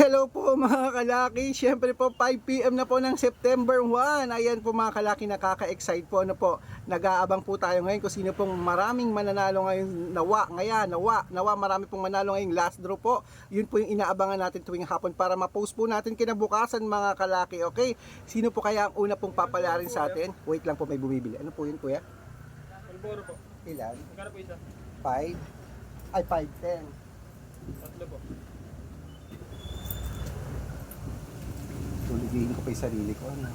Hello po mga kalaki. Siyempre po 5pm na po ng September 1. Ayan po mga kalaki nakaka-excite po. Ano po, nag-aabang po tayo ngayon kung sino pong maraming mananalo ngayon. Nawa, ngayon, nawa, nawa marami pong manalo ngayong last draw po. Yun po yung inaabangan natin tuwing hapon para ma-post po natin kinabukasan mga kalaki. Okay? Sino po kaya ang una pong papalarin sa atin? Wait lang po may bumibili. Ano po yun kuya? Malboro po. Ilan? Magkano po isa? 5? Ay 5, 10. Tatlo po. Ko sarili ko. Ano?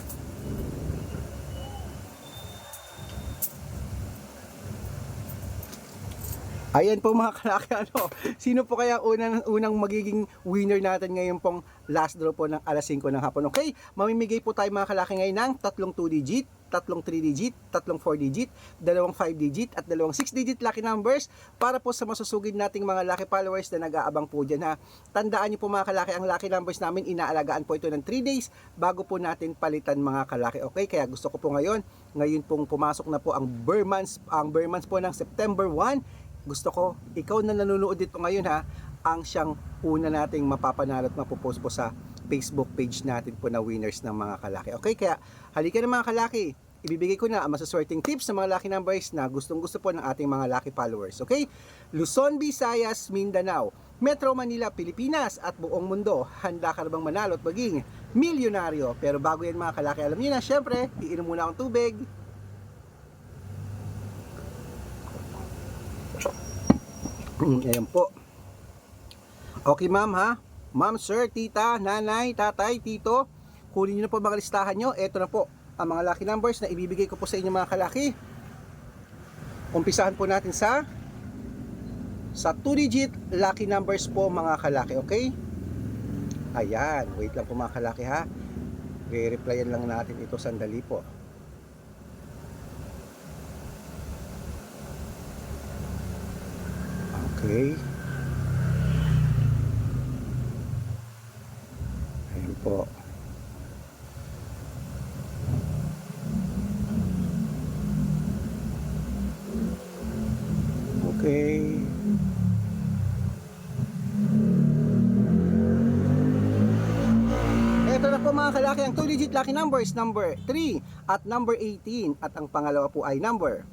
Ayan po mga kalaki, ano, sino po kaya unang, unang magiging winner natin ngayon pong last draw po ng alas 5 ng hapon. Okay, mamimigay po tayo mga kalaki ngayon ng tatlong 2 digit, tatlong 3 digit, tatlong 4 digit, dalawang 5 digit at dalawang 6 digit lucky numbers para po sa masusugid nating mga lucky followers na nag-aabang po dyan ha. Tandaan niyo po mga kalaki, ang lucky numbers namin inaalagaan po ito ng 3 days bago po natin palitan mga kalaki. Okay, kaya gusto ko po ngayon, ngayon pong pumasok na po ang Burmans, ang Burmans po ng September 1 gusto ko, ikaw na nanonood dito ngayon ha, ang siyang una nating mapapanalo at mapopost po sa Facebook page natin po na winners ng mga kalaki. Okay, kaya halika na mga kalaki, ibibigay ko na ang masaswerteng tips sa mga lucky numbers na gustong gusto po ng ating mga lucky followers. Okay? Luzon, Visayas, Mindanao, Metro Manila, Pilipinas at buong mundo. Handa ka na bang manalo at maging milyonaryo? Pero bago yan mga kalaki, alam niyo na, syempre, iinom muna akong tubig. Ayan po. Okay ma'am ha? Ma'am, sir, tita, nanay, tatay, tito, kunin nyo na po mga listahan nyo. Ito na po ang mga lucky numbers na ibibigay ko po sa inyo mga kalaki. Umpisahan po natin sa sa 2-digit lucky numbers po mga kalaki, okay? Ayan, wait lang po mga kalaki ha. Re-replyan lang natin ito sandali po. Okay. Ayan po. Okay. Ito na po mga kalaki ang 2-digit lucky numbers, number 3 at number 18 at ang pangalawa po ay number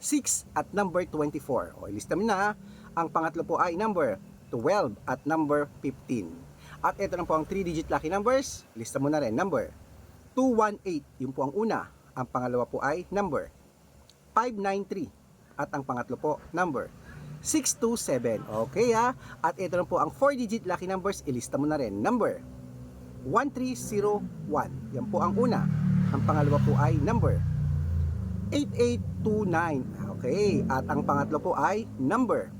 6 at number 24. O, ilista na. Ang pangatlo po ay number 12 at number 15. At ito na po ang 3-digit lucky numbers. Lista mo na rin. Number 218. Yun po ang una. Ang pangalawa po ay number 593. At ang pangatlo po, number 627. Okay ha? At ito na po ang 4-digit lucky numbers. Ilista mo na rin. Number 1301. Yan po ang una. Ang pangalawa po ay number 8829. Okay, at ang pangatlo po ay number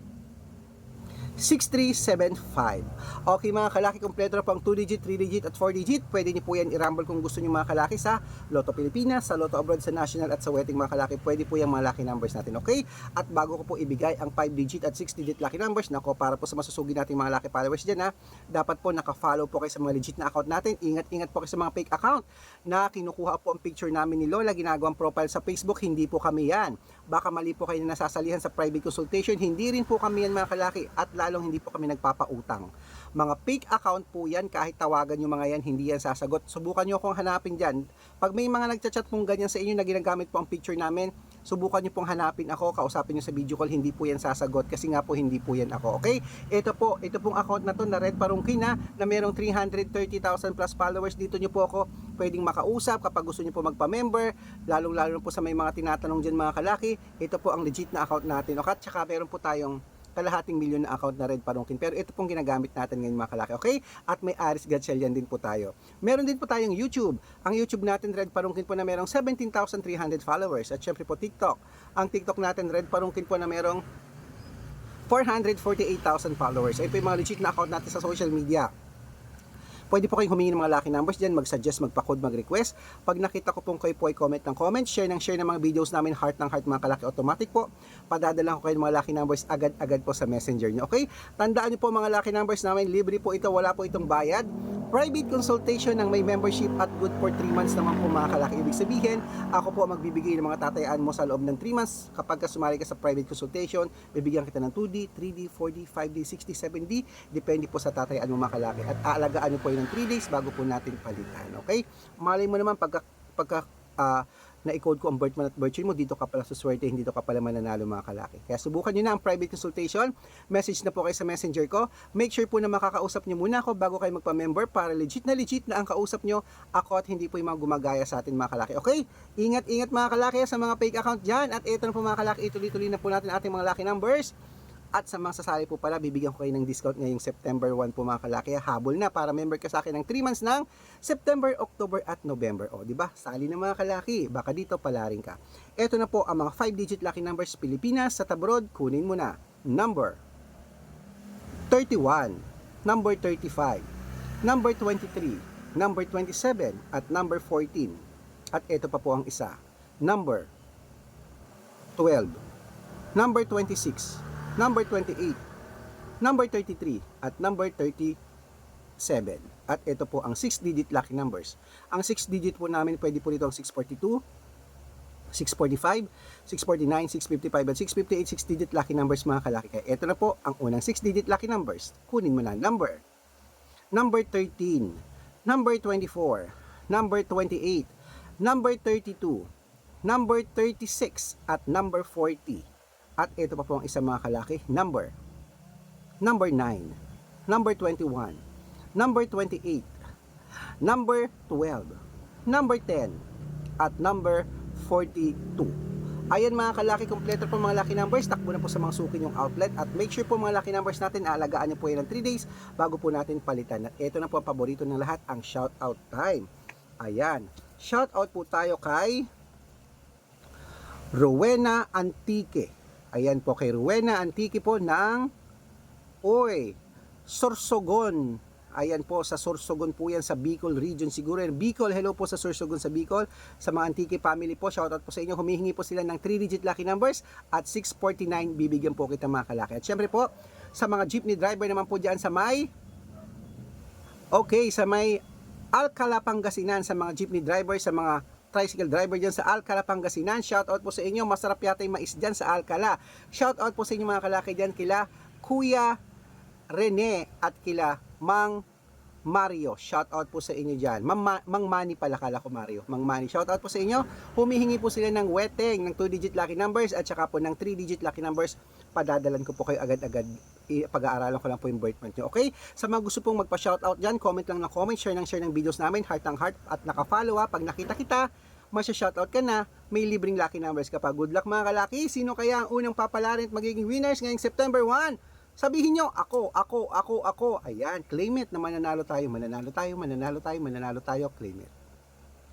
6375. Okay mga kalaki, kompleto na po ang 2-digit, 3-digit at 4-digit. Pwede niyo po yan i-rumble kung gusto niyo mga kalaki sa Lotto Pilipinas, sa Lotto Abroad, sa National at sa Wedding mga kalaki. Pwede po yung mga lucky numbers natin, okay? At bago ko po ibigay ang 5-digit at 6-digit lucky numbers, nako para po sa masusugi nating mga lucky followers dyan ha, dapat po naka-follow po kayo sa mga legit na account natin. Ingat-ingat po kayo sa mga fake account na kinukuha po ang picture namin ni Lola, ginagawang profile sa Facebook, hindi po kami yan. Baka mali po kayo na nasasalihan sa private consultation, hindi rin po kami yan mga kalaki at lalong hindi po kami nagpapautang. Mga fake account po yan, kahit tawagan nyo mga yan, hindi yan sasagot. Subukan nyo akong hanapin dyan. Pag may mga nagchat-chat pong ganyan sa inyo na ginagamit po ang picture namin, subukan nyo pong hanapin ako, kausapin nyo sa video call, hindi po yan sasagot kasi nga po hindi po yan ako. Okay? Ito po, ito pong account na to na Red Parungkin na, na merong 330,000 plus followers. Dito nyo po ako pwedeng makausap kapag gusto nyo po magpa-member, lalong-lalo po sa may mga tinatanong dyan mga kalaki. Ito po ang legit na account natin. Okay? At saka meron po tayong kalahating milyon na account na Red Parungkin. Pero ito pong ginagamit natin ngayon mga kalaki. Okay? At may Aris Gatchelian din po tayo. Meron din po tayong YouTube. Ang YouTube natin Red Parungkin po na merong 17,300 followers. At syempre po TikTok. Ang TikTok natin Red Parungkin po na merong 448,000 followers. Ito yung mga legit na account natin sa social media. Pwede po kayong humingi ng mga lucky numbers dyan, mag-suggest, magpa-code, mag-request. Pag nakita ko pong kayo po ay comment ng comment, share ng share ng mga videos namin, heart ng heart mga kalaki automatic po. Padadala ko kayo ng mga lucky numbers agad-agad po sa messenger nyo. Okay? Tandaan nyo po mga lucky numbers namin, libre po ito, wala po itong bayad. Private consultation ng may membership at good for 3 months naman po mga kalaki. Ibig sabihin, ako po magbibigay ng mga tatayaan mo sa loob ng 3 months. Kapag ka sumali ka sa private consultation, bibigyan kita ng 2D, 3D, 4D, 5D, 60, 7D. Depende po sa tatayaan mo mga kalaki. At aalagaan mo po yun ng 3 days bago po natin palitan. Okay? Malay mo naman pagka, pagka ah, na-code ko ang birth month at birth year mo, dito ka pala suswerte, hindi dito ka pala mananalo mga kalaki. Kaya subukan nyo na ang private consultation. Message na po kayo sa messenger ko. Make sure po na makakausap nyo muna ako bago kayo magpa-member para legit na legit na ang kausap nyo ako at hindi po yung mga gumagaya sa atin mga kalaki. Okay? Ingat-ingat mga kalaki sa mga fake account dyan. At ito na po mga kalaki, ituloy-tuloy na po natin ating mga lucky numbers. At sa mga sasali po pala, bibigyan ko kayo ng discount ngayong September 1 po mga kalaki. Habol na para member ka sa akin ng 3 months ng September, October at November. O, di ba? Sali na mga kalaki. Baka dito palaring ka. Ito na po ang mga 5-digit lucky numbers Pilipinas sa tabroad. Kunin mo na. Number 31, number 35, number 23, number 27, at number 14. At ito pa po ang isa. Number 12, number 26, number 28, number 33, at number 37. At ito po ang 6-digit lucky numbers. Ang 6-digit po namin, pwede po dito ang 642, 645, 649, 655, at 658 6-digit lucky numbers mga kalaki. Kaya ito na po ang unang 6-digit lucky numbers. Kunin mo na number. Number 13, number 24, number 28, number 32, number 36, at number 40. At ito pa po ang isa mga kalaki, number. Number 9, number 21, number 28, number 12, number 10, at number 42. Ayan mga kalaki, kompleto po mga lucky numbers. Takbo na po sa mga suki yung outlet. At make sure po mga lucky numbers natin, aalagaan niyo po yan ng 3 days bago po natin palitan. At ito na po ang paborito ng lahat, ang shout out time. Ayan. Shout out po tayo kay Rowena Antique. Ayan po kay Rowena Antique po ng Oy, Sorsogon. Ayan po, sa Sorsogon po yan sa Bicol region siguro. yan. Bicol, hello po sa Sorsogon sa Bicol. Sa mga Antique family po, shoutout po sa inyo. Humihingi po sila ng 3-digit lucky numbers at 649 bibigyan po kita mga kalaki. At syempre po, sa mga jeepney driver naman po dyan sa may Okay, sa may Alcala Pangasinan, sa mga jeepney driver, sa mga tricycle driver dyan sa Alcala Pangasinan, shoutout po sa inyo. Masarap yata yung mais dyan sa Alcala. Shoutout po sa inyo mga kalaki dyan kila Kuya Rene at kila Mang Mario. Shoutout po sa inyo dyan. Mang, Ma- Mang Mani pala kala ko Mario. Mang Mani. Shoutout po sa inyo. Humihingi po sila ng weteng ng 2-digit lucky numbers at saka po ng 3-digit lucky numbers. Padadalan ko po kayo agad-agad. Pag-aaralan ko lang po yung birth month nyo. Okay? Sa mga gusto pong magpa-shoutout dyan, comment lang ng comment, share ng share ng videos namin, heart ang heart at naka-follow ha. Pag nakita kita, masya-shoutout ka na, may libreng lucky numbers ka pa. Good luck mga kalaki. Sino kaya ang unang papalarin at magiging winners ngayong September 1? Sabihin nyo, ako, ako, ako, ako. Ayan, claim it na mananalo tayo, mananalo tayo, mananalo tayo, mananalo tayo, claim it.